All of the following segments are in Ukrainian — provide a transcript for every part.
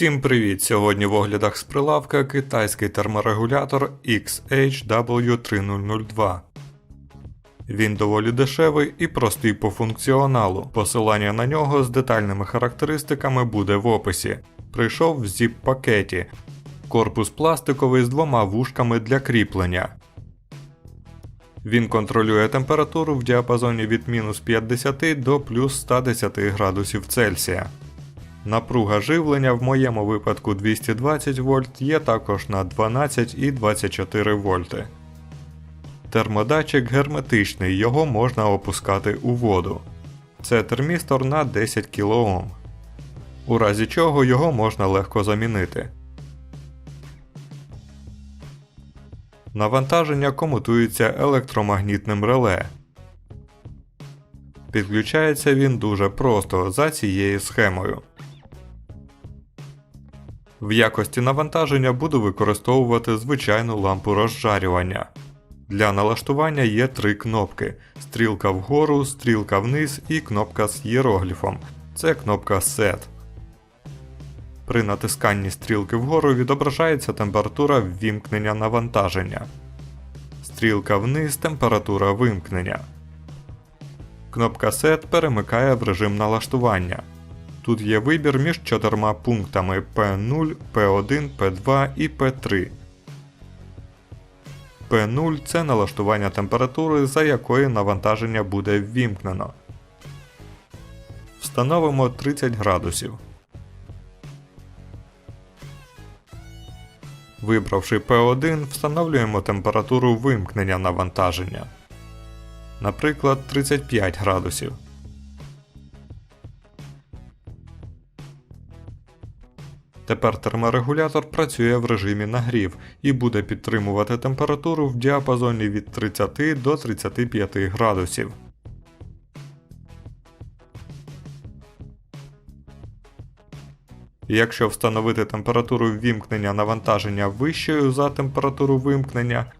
Всім привіт! Сьогодні в оглядах з прилавка китайський терморегулятор XHW3002. Він доволі дешевий і простий по функціоналу. Посилання на нього з детальними характеристиками буде в описі. Прийшов в zip пакеті. Корпус пластиковий з двома вушками для кріплення. Він контролює температуру в діапазоні від мінус 50 до плюс 110 градусів Цельсія. Напруга живлення в моєму випадку 220 вольт є також на 12 і 24 вольти. Термодатчик герметичний, його можна опускати у воду. Це термістор на 10 кОм. У разі чого його можна легко замінити. Навантаження комутується електромагнітним реле. Підключається він дуже просто за цією схемою. В якості навантаження буду використовувати звичайну лампу розжарювання. Для налаштування є три кнопки: стрілка вгору, стрілка вниз і кнопка з єрогліфом. Це кнопка Set. При натисканні стрілки вгору відображається температура ввімкнення навантаження. Стрілка вниз температура вимкнення. Кнопка Set перемикає в режим налаштування. Тут є вибір між чотирма пунктами P0, P1, P2 і P3. P0 це налаштування температури, за якої навантаження буде ввімкнено. Встановимо 30 градусів. Вибравши P1, встановлюємо температуру вимкнення навантаження. Наприклад, 35 градусів. Тепер терморегулятор працює в режимі нагрів і буде підтримувати температуру в діапазоні від 30 до 35 градусів. Якщо встановити температуру ввімкнення навантаження вищою за температуру вимкнення,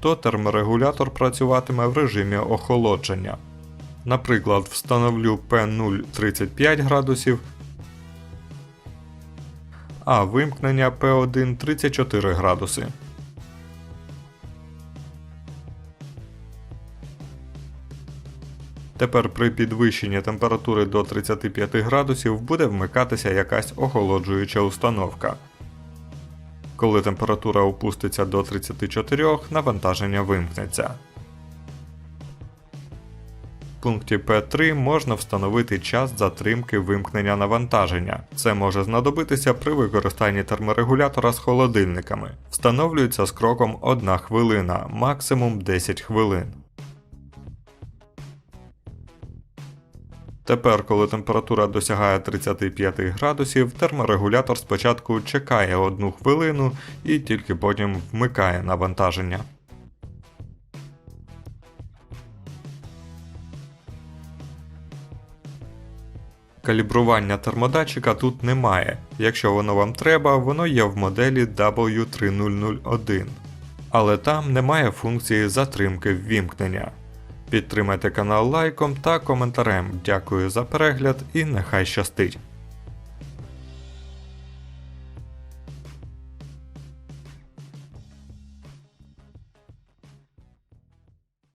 то терморегулятор працюватиме в режимі охолодження. Наприклад, встановлю P0 35 градусів, а вимкнення P1 34 градуси. Тепер при підвищенні температури до 35 градусів буде вмикатися якась охолоджуюча установка. Коли температура опуститься до 34, навантаження вимкнеться. Пункті P3 можна встановити час затримки вимкнення навантаження. Це може знадобитися при використанні терморегулятора з холодильниками. Встановлюється з кроком 1 хвилина, максимум 10 хвилин. Тепер, коли температура досягає 35 градусів, терморегулятор спочатку чекає 1 хвилину і тільки потім вмикає навантаження. Калібрування термодатчика тут немає. Якщо воно вам треба, воно є в моделі W3001. Але там немає функції затримки ввімкнення. Підтримайте канал лайком та коментарем. Дякую за перегляд і нехай щастить!